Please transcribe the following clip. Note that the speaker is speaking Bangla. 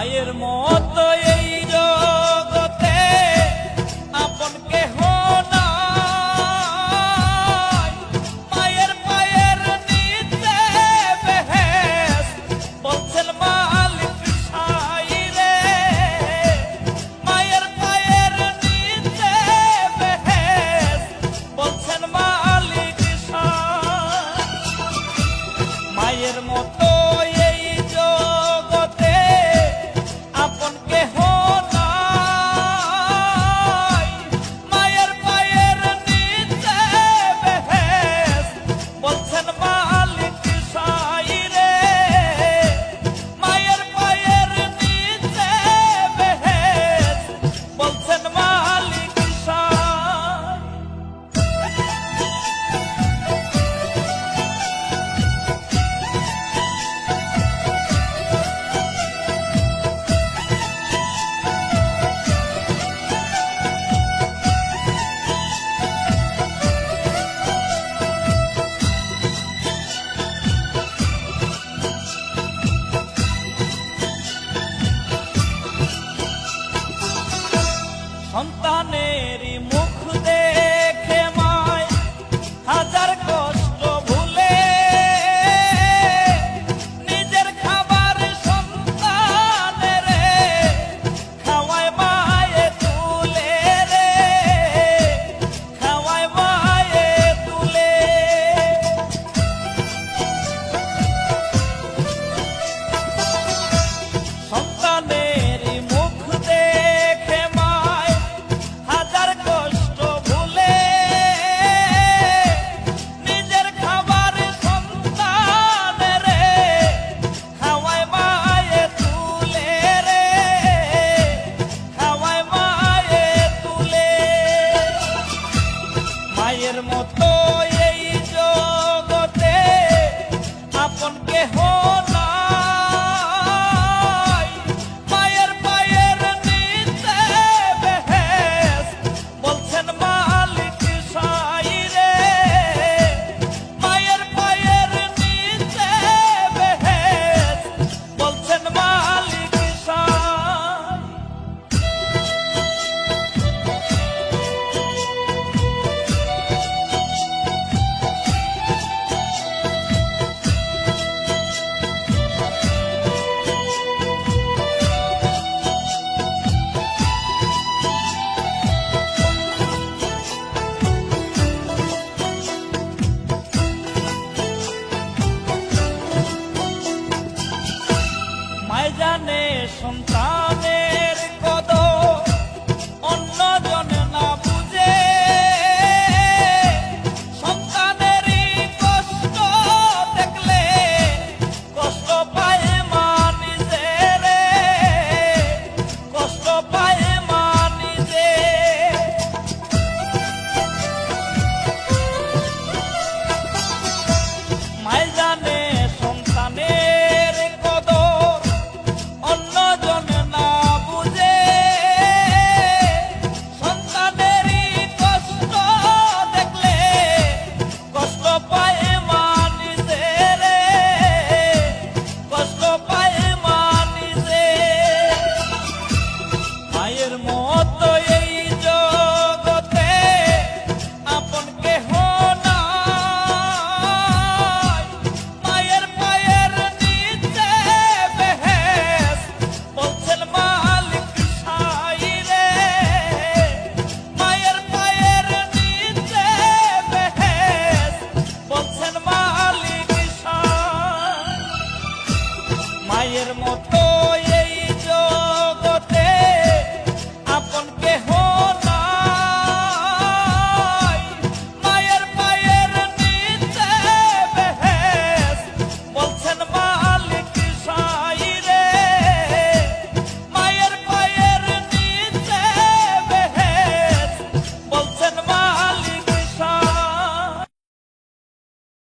মায়ের মত এই জগতে আপন কেহ মায়ের মায়ের নিতে বেহেস বলছেন মালিক রে। মায়ের মায়ের নিতে বেহেস বলছেন মালিক মায়ের মতো সন্তানের সন্তানেরই মায়ের মত এই জগতে আপন কেহ মায়ের পায়ের নিচে বেহেস বলছেন, মালিক রে। মায়ের পায়ের নিচে বেহেস বলছেন, মালিক মায়ের মতো